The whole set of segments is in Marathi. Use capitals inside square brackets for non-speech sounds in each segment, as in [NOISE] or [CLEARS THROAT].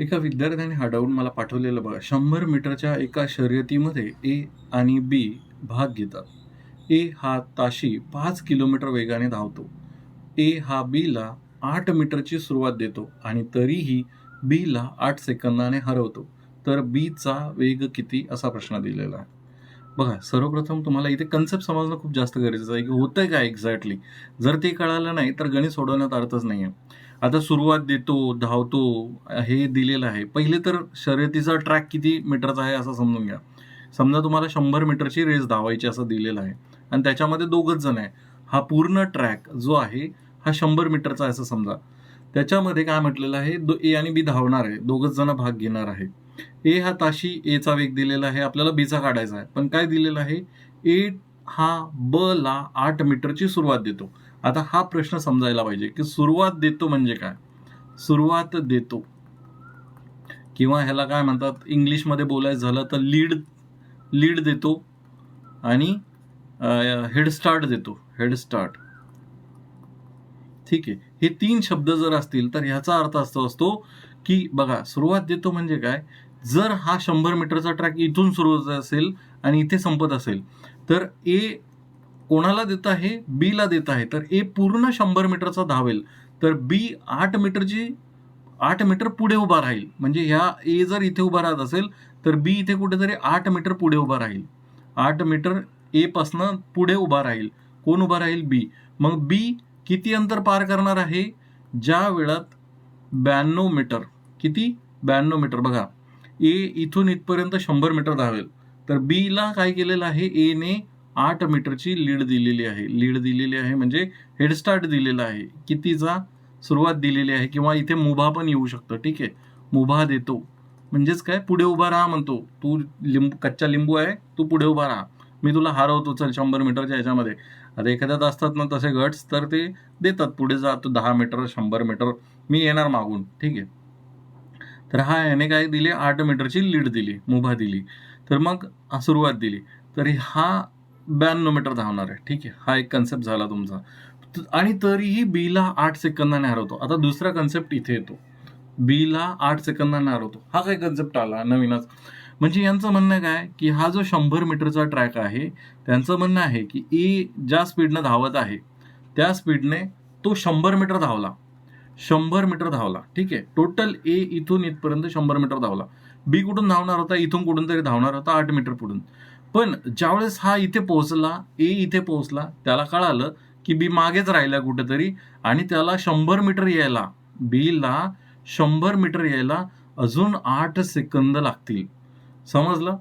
एका विद्यार्थ्याने हडवून मला पाठवलेलं बघा. शंभर मीटरच्या एका शर्यतीमध्ये ए आणि बी भाग घेतात. ए हा ताशी पाच किलोमीटर वेगाने धावतो. ए हा बीला आठ मीटरची सुरुवात देतो आणि तरीही बीला आठ सेकंदाने हरवतो. तर बीचा वेग किती असा प्रश्न दिलेला आहे. बघा सर्वप्रथम तुम्हाला इथे कन्सेप्ट समजणं खूप जास्त गरजेचं आहे की होतंय काय एक्झॅक्टली जर ते कळालं नाही तर गणित सोडवण्यात अर्थच नाही आहे आता सुरुवात देतो धावतो हे दिलेलं आहे. पहिले तर शर्यतीचा ट्रॅक किती मीटरचा आहे असं समजून घ्या. समजा तुम्हाला शंभर मीटरची रेस धावायची असं दिलेलं आहे. आणि त्याच्यामध्ये दोघच जण आहे. हा पूर्ण ट्रॅक जो आहे हा शंभर मीटरचा आहे असं समजा. त्याच्यामध्ये काय म्हटलेलं आहे दो ए आणि बी धावणार आहे. दोघच जण भाग घेणार आहे. ए हा ताशी एचा वेग दिलेला आहे. आपल्याला बीचा काढायचा आहे. पण काय दिलेलं आहे? ए हा ब ला आठ मीटरची सुरुवात देतो. आता हा प्रश्न समजायला पाहिजे की सुरुवात देतो म्हणजे काय? सुरुवात देतो. किंवा ह्याला काय म्हणतात? इंग्लिशमध्ये बोलायचं झालं तर लीड लीड देतो आणि हेडस्टार्ट देतो. Head start. ठीक आहे. हे तीन शब्द जर असतील तर ह्याचा अर्थ असतो असतो की बघा सुरुवात देतो म्हणजे काय? जर हा शंभर मीटरचा ट्रॅक इथून सुरू होत असेल आणि इथे संपत असेल तर ए कोणाला देत आहे? बीला देत आहे. तर ए पूर्ण शंभर मीटरचा धावेल. तर बी आठ मीटरची आठ मीटर पुढे उभा राहील. म्हणजे ह्या ए जर इथे उभा राहत असेल तर बी इथे कुठेतरी आठ मीटर पुढे उभा राहील. आठ मीटर ए पासनं पुढे उभा राहील. कोण उभा राहील? बी मग बी किती अंतर पार करणार आहे? ज्या वेळात ब्याण्णव मीटर किती? ब्याण्णव मीटर. बघा ए इथून इथपर्यंत शंभर मीटर धावेल. तर बीला काय केलेलं आहे? ए ने आठ मीटरची लीड दिलेली आहे. लीड दिलेली आहे म्हणजे हेडस्टार्ट दिलेला आहे. कितीचा सुरुवात दिलेली आहे किंवा इथे मुभा पण येऊ शकतं. ठीक आहे? मुभा देतो. म्हणजेच काय? पुढे उभा राहा म्हणतो. तू लिंबू कच्चा लिंबू आहे तू पुढे उभा राहा. मी तुला हरवतो. चल शंभर मीटरच्या ह्याच्यामध्ये. आता एखाद्यात असतात ना तसे गट्स तर ते देतात. पुढे जा तू दहा मीटर शंभर मीटर. मी येणार मागून. ठीक आहे? तर हा याने काय दिले? आठ मीटरची लीड दिली. मुभा दिली. तर मग सुरुवात दिली. तरी हा ब्याण्णव मीटर धावणार आहे. ठीक आहे. हा एक कन्सेप्ट झाला तुमचा. आणि तरीही बीला आठ सेकंदाने हरवतो. आता दुसरा कन्सेप्ट इथे येतो. बीला आठ सेकंदाने हरवतो. हा काय कन्सेप्ट आला? नवीनच. म्हणजे यांचं म्हणणं काय? की हा जो शंभर मीटरचा ट्रॅक आहे त्यांचं म्हणणं आहे की ए ज्या स्पीडनं धावत आहे त्या स्पीडने तो शंभर मीटर धावला. शंभर मीटर धावला. ठीक आहे. टोटल ए इथून इथपर्यंत शंभर मीटर धावला. बी कुठून धावणार होता? इथून कुठून तरी धावणार होता आठ मीटर पुढून. पण ज्यावेळेस हा इथे पोहोचला ए इथे पोहोचला त्याला कळालं की बी मागेच राहिला कुठेतरी आणि त्याला शंभर मीटर यायला बीला शंभर मीटर यायला अजून आठ सेकंद लागतील. समजलं?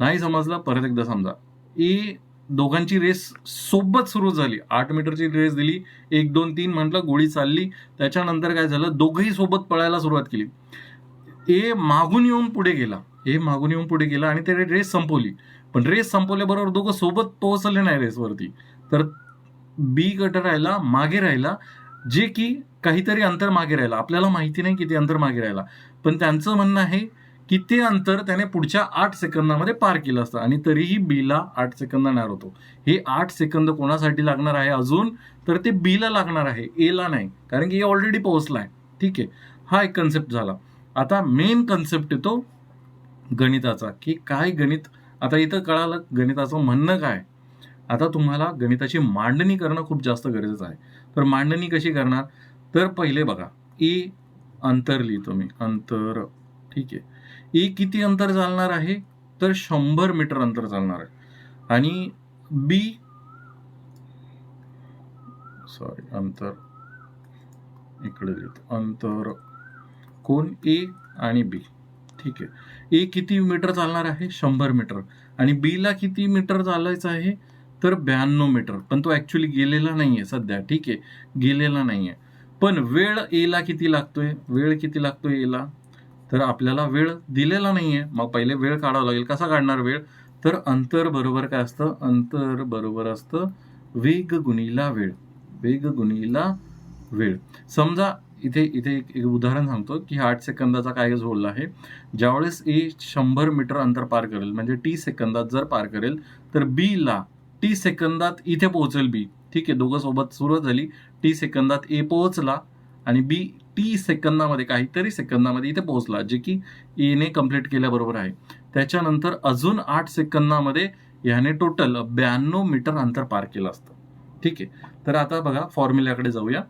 नाही समजलं? परत एकदा समजा. ए दोघांची रेस सोबत सुरू झाली. आठ मीटरची रेस दिली. एक दोन तीन म्हटलं गोळी चालली. त्याच्यानंतर काय झालं? दोघंही सोबत पळायला सुरुवात केली. ए मागून येऊन पुढे गेला. ए मागून येऊन पुढे गेला आणि त्याने रेस संपवली. पण रेस संपवल्याबरोबर दोघं सोबत पोहोचले नाही रेसवरती तर बी गट राहिला मागे राहिला जे की काहीतरी अंतर मागे राहिला. आपल्याला माहिती नाही किती अंतर मागे राहिला. पण त्यांचं म्हणणं आहे की ते अंतर त्याने पुढच्या आठ सेकंदामध्ये पार केलं असतं. आणि तरीही बीला आठ सेकंदाने होतो. हे आठ सेकंद कोणासाठी लागणार आहे अजून? तर ते बीला लागणार आहे. एला नाही. कारण की हे ऑलरेडी आहे. ठीक आहे. हा एक कन्सेप्ट झाला. आता मेन कन्सेप्ट येतो गणिताचा. की काय गणित आता इथं कळालं गणिताचं म्हणणं काय? आता तुम्हाला गणिताची मांडणी करणं खूप जास्त गरजेचं आहे. तर मांडणी कशी करणार? तर पहिले बघा ए अंतर लिहितो मी अंतर ठीक आहे. ए किती अंतर चालणार आहे? तर शंभर मीटर अंतर चालणार आहे. आणि बी सॉरी अंतर इकडे लिहितो अंतर कोण ए आणि बी ठीक आहे. ए किती मीटर चालणार आहे? शंभर मीटर. आणि बी ला किती मीटर चालायचं आहे? तर ब्याण्णव मीटर. पण तो ऍक्च्युली गेलेला नाही आहे सध्या. ठीक आहे? गेलेला नाहीये. पण वेळ एला किती लागतोय? वेळ किती लागतोय एला तर आपल्याला वेळ दिलेला नाहीये. मग पहिले वेळ काढावा लागेल. कसा काढणार वेळ? तर अंतर बरोबर काय असतं? अंतर बरोबर असतं वेग गुणीला वेळ. वेग गुणीला वेळ. समजा इथे इथे एक उदाहरण सांगतो की आठ सेकंदाचा काय जोडला आहे. ज्यावेळेस ए शंभर मीटर अंतर पार करेल म्हणजे टी सेकंदात जर पार करेल तर बी ला टी सेकंदात इथे पोहोचेल बी ठीक आहे दोघं सोबत सुरुवात झाली. टी सेकंदात ए पोहोचला आणि बी टी सेकंदामध्ये काहीतरी सेकंदामध्ये इथे पोहोचला जे की एने कंप्लीट केल्याबरोबर आहे. त्याच्यानंतर अजून आठ सेकंदामध्ये याने टोटल ब्याण्णव मीटर अंतर पार केलं असतं. ठीक आहे तर आता बघा फॉर्म्युल्याकडे जाऊया.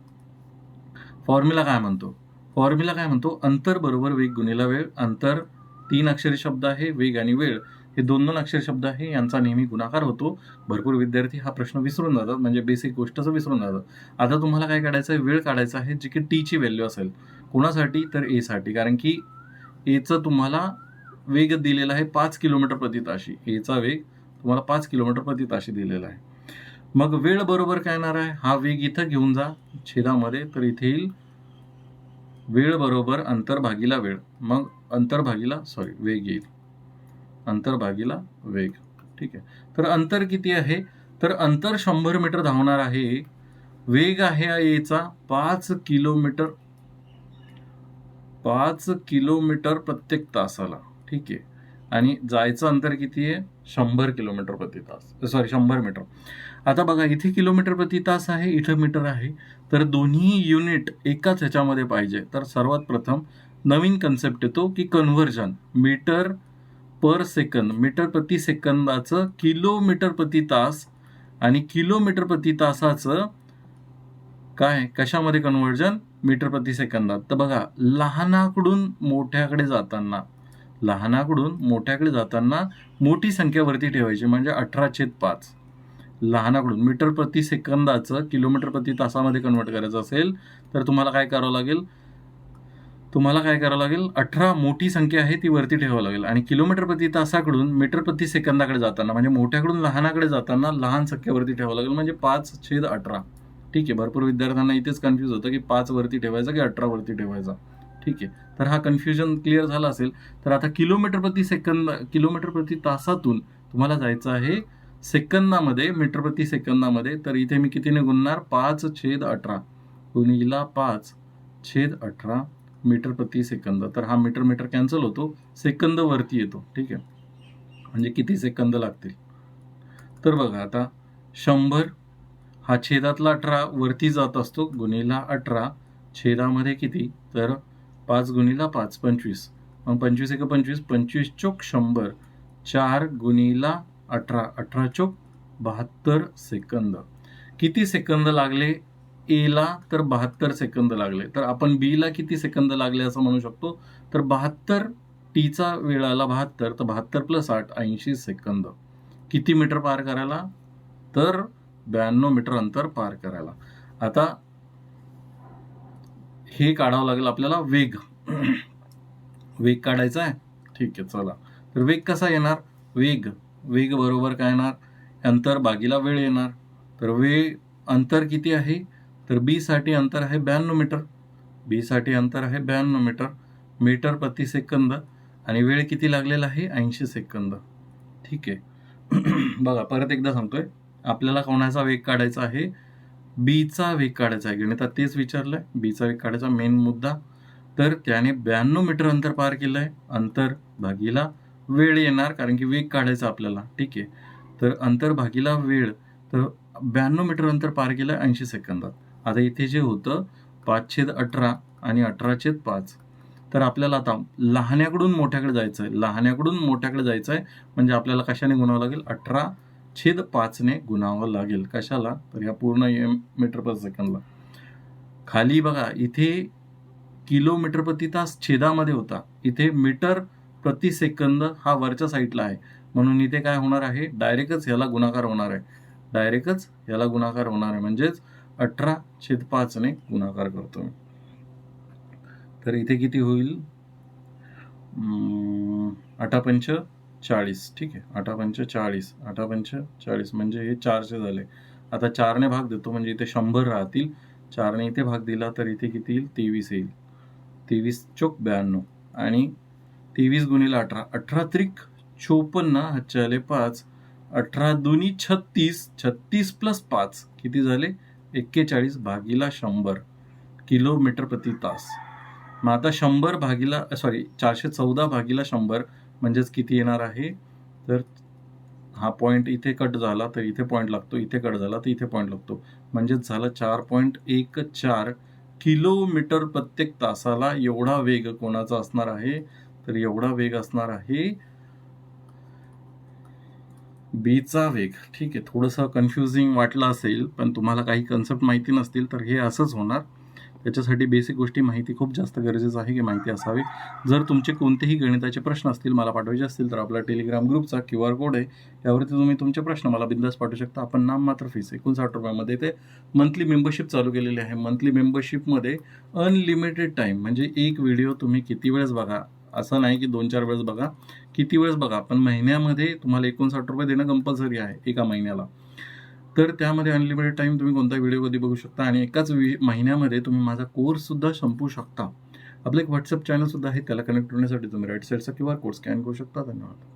फॉर्म्युला काय म्हणतो? फॉर्म्युला काय म्हणतो? अंतर बरोबर वेग गुणिला वेळ अंतर तीन अक्षरी शब्द आहे वेग आणि वेळ. हे दोन दोन अक्षर शब्द आहे यांचा नेहमी गुणाकार होतो. भरपूर विद्यार्थी हा प्रश्न विसरून जातात म्हणजे बेसिक गोष्टच विसरून जातात. आता तुम्हाला काय काढायचं आहे? वेळ काढायचा आहे जी की टीची व्हॅल्यू असेल. कोणासाठी? तर एसाठी कारण की एचं तुम्हाला वेग दिलेला आहे पाच किलोमीटर प्रति ताशी. एचा वेग तुम्हाला पाच किलोमीटर प्रति ताशी दिलेला आहे. मग वेळ बरोबर काय येणार आहे? हा वेग इथं घेऊन जा छेदामध्ये. तर इथे येईल वेळ बरोबर अंतर्भागीला वेळ. मग अंतर्भागीला सॉरी वेग येईल. अंतर्भागीला वेग. ठीक आहे. तर अंतर किती आहे? तर अंतर शंभर मीटर धावणार आहे. वेग आहे एचा. पाच किलोमीटर पाच किलोमीटर प्रत्येक तासाला. ठीक आहे. आणि जायचं अंतर किती आहे? शंभर किलोमीटर प्रति तास. सॉरी शंभर मीटर. आता बघा इथे किलोमीटर प्रति तास आहे इथं मीटर आहे. तर दोन्ही युनिट एकाच ह्याच्यामध्ये पाहिजे. तर सर्वात प्रथम नवीन कन्सेप्ट येतो की conversion meter per second meter प्रति सेकंदाचं किलोमीटर प्रति तास आणि किलोमीटर प्रति तासाचं काय? कशामध्ये कन्व्हर्जन मीटर प्रति सेकंदात. तर बघा लहानाकडून मोठ्याकडे जाताना लहानाकडून मोठ्याकडे जाताना मोठी संख्या वरती ठेवायची म्हणजे अठरा छेद पाच. लहानाकडून मीटर प्रति सेकंदाचं किलोमीटर प्रति तासामध्ये कन्वर्ट करायचं असेल तर तुम्हाला काय करावं लागेल? तुम्हाला काय करावं लागेल? अठरा मोठी संख्या आहे ती वरती ठेवावं लागेल. आणि किलोमीटर प्रति तासाकडून मीटर प्रति सेकंदाकडे जाताना म्हणजे मोठ्याकडून लहानाकडे जाताना लहान संख्येवरती ठेवावं लागेल म्हणजे पाच छेद अठरा. ठीक आहे भरपूर विद्यार्थ्यांना इथेच कन्फ्यूज होतं की पाच वरती ठेवायचा की अठरा वरती ठेवायचा. ठीक आहे. तर हा कन्फ्युजन क्लिअर झाला असेल. तर आता किलोमीटर प्रति सेकंद किलोमीटर प्रति तासातून तुम्हाला जायचं आहे सेकंदामध्ये मीटर प्रति सेकंदामध्ये. तर इथे मी कितीने गुणणार पाच छेद अठरा. गुणिला पाच छेद अठरा मीटर प्रति सेकंद तर हा मीटर मीटर कॅन्सल होतो. सेकंद वरती येतो. ठीक आहे. म्हणजे किती सेकंद लागतील? तर बघा आता शंभर हा छेदातला अठरा वरती जात असतो. गुणिला अठरा छेदामध्ये किती? तर पाच गुणिला पाच पंचवीस. मग पंचवीस एक पंचवीस पंचवीस चोक शंभर. चार गुणिला अठरा अठरा चोक बहात्तर सेकंद. किती सेकंद लागले? एला तर बहात्तर सेकंद लागले. तर आपण बीला किती सेकंद लागले असं म्हणू शकतो? तर बहात्तर टीचा वेळ आला बहात्तर तर बहात्तर प्लस आठ ऐंशी सेकंद. किती मीटर पार करायला? तर ब्याण्णव मीटर अंतर पार करायला. आता हे काढावं लागेल आपल्याला वेग. वेग काढायचा आहे? ठीक आहे चला. तर वेग कसा येणार? वेग. वेग बरोबर काय येणार? अंतर बागीला वेळ येणार. तर वेळ अंतर किती आहे? तर बीसाठी अंतर आहे ब्याण्णव मीटर. बीसाठी अंतर आहे ब्याण्णव मीटर. मीटर प्रति सेकंद. आणि वेळ किती लागलेला आहे? ऐंशी सेकंद. ठीक आहे. [CLEARS THROAT] बघा परत एकदा सांगतोय. आपल्याला कोणाचा वेग काढायचा आहे? बीचा वेग काढायचा आहे. गणितात तेच विचारलंय. बीचा वेग काढायचा मेन मुद्दा. तर त्याने ब्याण्णव मीटर अंतर पार केलंय. अंतर भागीला वेळ येणार कारण की वेग काढायचा आपल्याला. ठीक आहे. तर अंतर भागीला वेळ. तर ब्याण्णव मीटर अंतर पार केलं ऐंशी सेकंदात. आता इथे जे होतं पाच छेद अठरा आणि अठरा छेद पाच. तर आपल्याला आता लहान्याकडून मोठ्याकडे जायचं आहे लहान्याकडून मोठ्याकडे जायचं आहे म्हणजे आपल्याला कशाने गुणावं लागेल? अठरा छेद पाचने गुणावं लागेल. कशाला? तर या पूर्ण एम मीटर पर सेकंदला खाली बघा इथे किलोमीटर प्रति तास छेदामध्ये होता. इथे मीटर प्रति सेकंद हा वरच्या साईडला आहे. म्हणून इथे काय होणार आहे? डायरेक्टच ह्याला गुणाकार होणार आहे. डायरेक्टच ह्याला गुणाकार होणार आहे. म्हणजेच अठरा छेद पाचने गुणाकार करतो मी. तर इथे किती होईल? अठरा पंच चाळीस ठीक आहे. अठा पंच चाळीस. अठा पंच चाळीस म्हणजे हे चारशे झाले. आता चारने भाग देतो म्हणजे इथे शंभर राहतील. चारने इथे भाग दिला तर इथे किती येईल? तेवीस येईल. तेवीस चोक ब्याण्णव. आणि तेवीस गुणिले अठरा. अठरा त्रिक चोपन्न हच्चाले पाच. अठरा दोन्ही छत्तीस. छत्तीस प्लस पाच. किती झाले? एक्केचाळीस भागीला शंभर. किलोमीटर प्रति तास. मग आता शंभर भागीला सॉरी चारशे चौदा भागीला शंभर. म्हणजेच किती येणार आहे? तर हा पॉईंट इथे कट झाला तर इथे पॉईंट लागतो इथे कट झाला तर इथे पॉईंट लागतो. म्हणजेच झालं चार पॉईंट एक चार किलोमीटर प्रत्येक तासाला एवढा वेग कोणाचा असणार आहे? तर एवढा वेग असणार आहे बीचा वेग. ठीक आहे थोडंसं कन्फ्युजिंग वाटलं असेल पण तुम्हाला काही कन्सेप्ट माहिती नसतील तर हे असंच होणार. याच्यासाठी बेसिक गोष्टी माहिती खूप जास्त गरजेचं आहे की माहिती असावी. जर तुमचे कोणतेही गणिताचे प्रश्न असतील मला पाठवायचे असतील तर आपला टेलिग्राम ग्रुपचा क्यू आर कोड आहे. यावरती तुम्ही तुमचे प्रश्न मला बिंदास पाठवू शकता. आपण नाम मात्र फीस एकोणसाठ रुपयामध्ये ते मंथली मेंबरशिप चालू केलेली आहे. मंथली मेंबरशिपमध्ये अनलिमिटेड टाईम म्हणजे एक व्हिडिओ तुम्ही किती वेळेस बघा. असं नाही की दोन चार वेळेस बघा. किती वेळेस बघा. पण महिन्यामध्ये तुम्हाला एकोणसाठ रुपये देणं कंपल्सरी आहे एका महिन्याला. तर त्यामध्ये अनलिमिटेड टाईम तुम्ही कोणता व्हिडिओ कधी बघू शकता आणि एकाच वि महिन्यामध्ये तुम्ही माझा कोर्ससुद्धा संपू शकता. आपलं एक व्हॉट्सअप चॅनलसुद्धा आहे त्याला कनेक्ट होण्यासाठी तुम्ही राईट साईडचा क्यू आर कोड स्कॅन करू शकता. धन्यवाद.